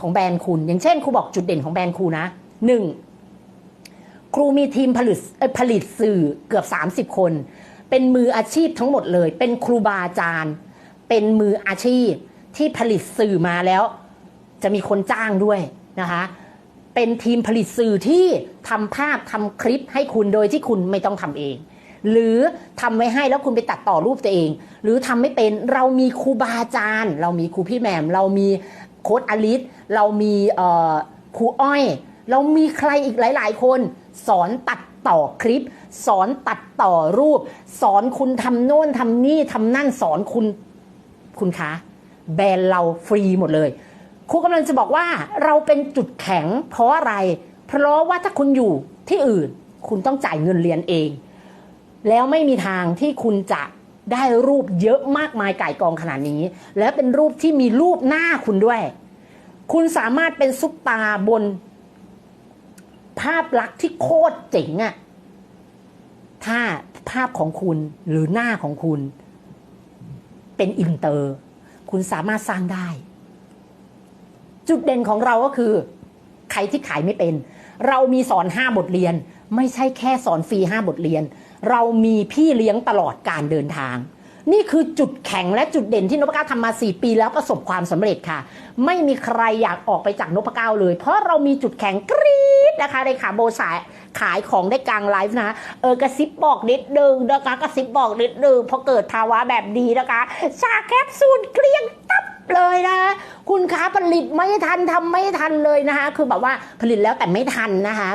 ของแบรนด์คุณ อย่างเช่นครูบอกจุดเด่นของแบรนด์ครูนะหนึ่งครูมีทีมผลิตผลิตสื่อเกือบ 30 คน เป็นมืออาชีพทั้งหมดเลย เป็นครูบาอาจารย์ เป็นมืออาชีพที่ผลิตสื่อมาแล้ว จะมีคนจ้างด้วยนะคะ เป็นทีมผลิตสื่อที่ทำภาพทำคลิปให้คุณโดยที่คุณไม่ต้องทำเอง หรือทำไว้ให้แล้วคุณไปตัดต่อรูปตัวเอง หรือทำไม่เป็นเรามีครูบาอาจารย์ เรามีครูพี่แหม่มเรามี โค้ดอลิสเรามีครูอ้อย เรามีใครอีกหลาย ๆ คน สอนตัดต่อคลิป สอนตัดต่อรูป สอนคุณทำโน่นทำนี่ทำนั่นสอนคุณคุณคะ แบรนด์เราฟรีหมดเลยครูกำลังจะบอกว่าเราเป็นจุดแข็งเพราะอะไร เพราะว่าถ้าคุณอยู่ที่อื่น คุณต้องจ่ายเงินเรียนเอง แล้วไม่มีทางที่คุณจะ ได้รูปเยอะมากมายไก่กองขนาดนี้ และเป็นรูปที่มีรูปหน้าคุณด้วย คุณสามารถเป็นซุปตาบน ภาพลักษณ์ที่โคตรเจ๋งอะถ้าภาพของคุณหรือหน้าของคุณ เป็นอินเตอร์ คุณสามารถสร้างได้ จุดเด่นของเราก็คือ ใครที่ขายไม่เป็น เรามีสอน5บทเรียน ไม่ใช่แค่สอนฟรี5บทเรียน เรามีพี่เลี้ยงตลอดการเดินทาง นี่คือจุดแข็งและจุดเด่นที่นพเก้าทำมา 4 ปีแล้วประสบความสำเร็จค่ะ ไม่มีใครอยากออกไปจากนพเก้าเลย เพราะเรามีจุดแข็งกรี๊ดนะคะในขาโบสายขายของได้กลางไลฟ์นะเออกระซิบบอกนิดนึงนะคะกระซิบบอกนิดนึงพอเกิดภาวะแบบดีนะคะชาแคปซูลเกลี้ยงตับเลยนะคุณค้าผลิตไม่ทันทำไม่ทันเลยนะคะคือแบบว่าผลิตแล้วแต่ไม่ทันนะคะ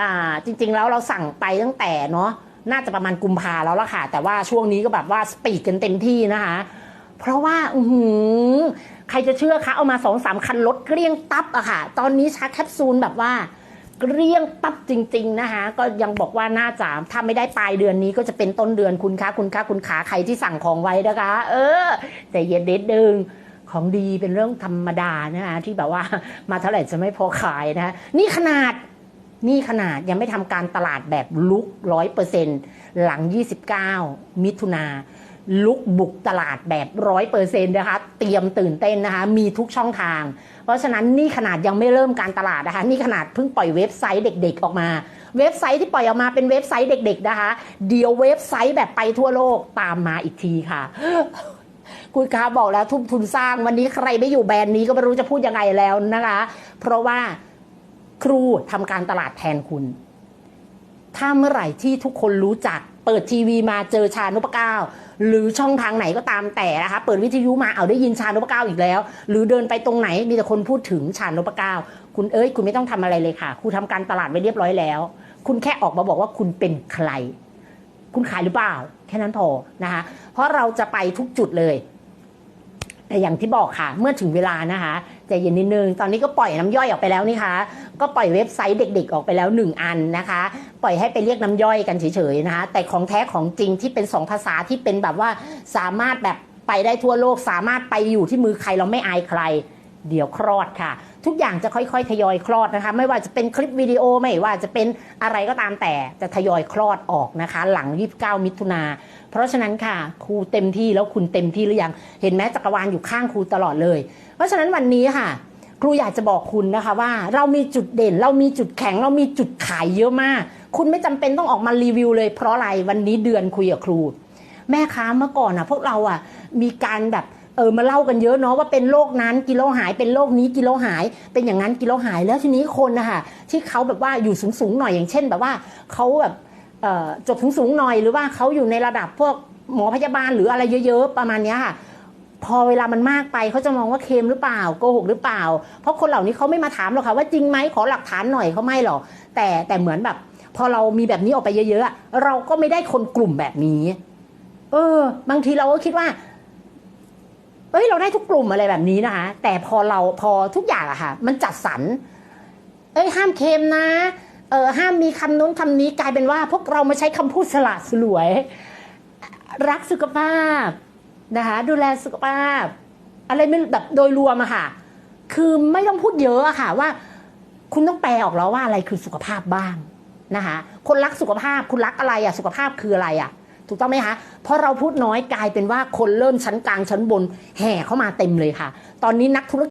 อ่าจริงๆแล้วเราสั่งไปตั้งแต่เนาะ น่าจะประมาณกุมภาแล้วล่ะค่ะ แต่ว่าช่วงนี้ก็แบบว่าสปีดกันเต็มที่นะคะ เพราะว่าอือใครจะเชื่อคะ เอามาสองสามคันรถเกลี้ยงตับอะค่ะ ตอนนี้ชาร์จแคปซูลแบบว่าเกลี้ยงตับจริง ๆนะคะ ก็ยังบอกว่าน่าจะถ้าไม่ได้ปลายเดือนนี้ก็จะเป็นต้นเดือนคุณคะคุณคะคุณขาใครที่สั่งของไว้นะคะ เออแต่เย็นเด็ดดึงของดีเป็นเรื่องธรรมดานะคะที่แบบว่ามาเท่าไหร่จะไม่พอขายนะนี่ขนาด นี่ขนาดยังไม่ทำการตลาดแบบลุกร้อยเปอร์เซ็นหลัง 29 มิถุนาลุกบุกตลาดแบบร้อยเปอร์เซ็นนะคะ เตรียมตื่นเต้นนะคะ มีทุกช่องทาง เพราะฉะนั้นนี่ขนาดยังไม่เริ่มการตลาดนะคะ นี่ขนาดเพิ่งปล่อยเว็บไซต์เด็กๆออกมา เว็บไซต์ที่ปล่อยออกมาเป็นเว็บไซต์เด็ก ๆ นะคะ เดียวเว็บไซต์แบบไปทั่วโลกตามมาอีกทีค่ะคุณค้าบอกแล้วทุ่มทุนสร้างวันนี้ใครไม่อยู่แบรนด์นี้ก็ไม่รู้จะพูดยังไงแล้วนะคะ เพราะว่า ครูทำการตลาดแทนคุณ ถ้าเมื่อไหร่ที่ทุกคนรู้จัก เปิดทีวีมาเจอชานุปก้าวหรือช่องทางไหนก็ตามแต่นะคะ เปิดวิทยุมาเอาได้ยินชานุปก้าวอีกแล้ว หรือเดินไปตรงไหนมีแต่คนพูดถึงชานุปก้าวคุณเอ้ยคุณไม่ต้องทำอะไรเลยค่ะครูทำการตลาดไว้เรียบร้อยแล้ว คุณแค่ออกมาบอกว่าคุณเป็นใคร คุณขายหรือเปล่า แค่นั้นพอนะคะ เพราะเราจะไปทุกจุดเลยแต่อย่างที่บอกค่ะ เมื่อถึงเวลานะคะใจเย็นนิดนึง ตอนนี้ก็ปล่อยน้ำย่อยออกไปแล้วนี่คะ ก็ปล่อยเว็บไซต์เด็กๆ ออกไปแล้ว 1 อันนะคะ ปล่อยให้ไปเรียกน้ำย่อยกันเฉยๆนะคะ แต่ของแท้ของจริงที่เป็น 2 ภาษาที่เป็นแบบว่าสามารถแบบไปได้ทั่วโลก สามารถไปอยู่ที่มือใครเราไม่อายใคร เดี๋ยวคลอดค่ะ ทุกอย่างจะค่อยๆ ทยอยคลอดนะคะ ไม่ว่าจะเป็นคลิปวิดีโอไม่ว่าจะเป็นอะไรก็ตามแต่จะทยอยคลอดออกนะคะ หลัง 29 มิถุนาเพราะฉะนั้นค่ะครูเต็มที่แล้วคุณเต็มที่หรือยัง เห็นไหมจักรวาลอยู่ข้างครูตลอดเลย เพราะฉะนั้นวันนี้ค่ะ ครูอยากจะบอกคุณนะคะว่า เรามีจุดเด่น เรามีจุดแข็ง เรามีจุดขายเยอะมาก คุณไม่จำเป็นต้องออกมารีวิวเลยเพราะอะไรวันนี้เดือนคุยกับครู แม่ค้าเมื่อก่อนอะพวกเราอะมีการแบบเออมาเล่ากันเยอะเนาะว่าเป็นโรคนั้นกิโลหายเป็นโรคนี้กิโลหาย เป็นอย่างนั้นกิโลหายแล้วทีนี้คนนะคะที่เขาแบบว่าอยู่สูงๆหน่อยอย่างเช่น แบบว่าเขาแบบจบสูงๆหน่อยหรือว่าเขาอยู่ในระดับพวกหมอพยาบาลหรืออะไรเยอะ ๆ ประมาณนี้ค่ะ พอเวลามันมากไปเขาจะมองว่าเค็มหรือเปล่าโกหกหรือเปล่า เพราะคนเหล่านี้เขาไม่มาถามหรอกค่ะว่าจริงไหมขอหลักฐานหน่อยเขาไม่หรอกแต่แต่เหมือนแบบ พอเรามีแบบนี้ออกไปเยอะๆเราก็ไม่ได้คนกลุ่มแบบนี้ เออ บางทีเราก็คิดว่าเอ้ยเราได้ทุกกลุ่มอะไรแบบนี้นะคะ แต่พอเราพอทุกอย่างอะค่ะ มันจัดสรรเอ้ยห้ามเค็มนะเออห้ามมีคำนู้นคำนี้กลายเป็นว่า พวกเรามาใช้คำพูดสละสลวย รักสุขภาพ นะคะดูแลสุขภาพ อะไรไม่แบบโดยรวมอะค่ะ คือไม่ต้องพูดเยอะอะค่ะว่า คุณต้องแปลออกแล้วว่าอะไรคือสุขภาพบ้างนะคะคนรักสุขภาพคุณรักอะไรอะสุขภาพคืออะไรอะถูกต้องไหมคะเพราะเราพูดน้อยกลายเป็นว่าคนเริ่มชั้นกลางชั้นบนแห่เข้ามาเต็มเลยค่ะ ตอนนี้นักธุร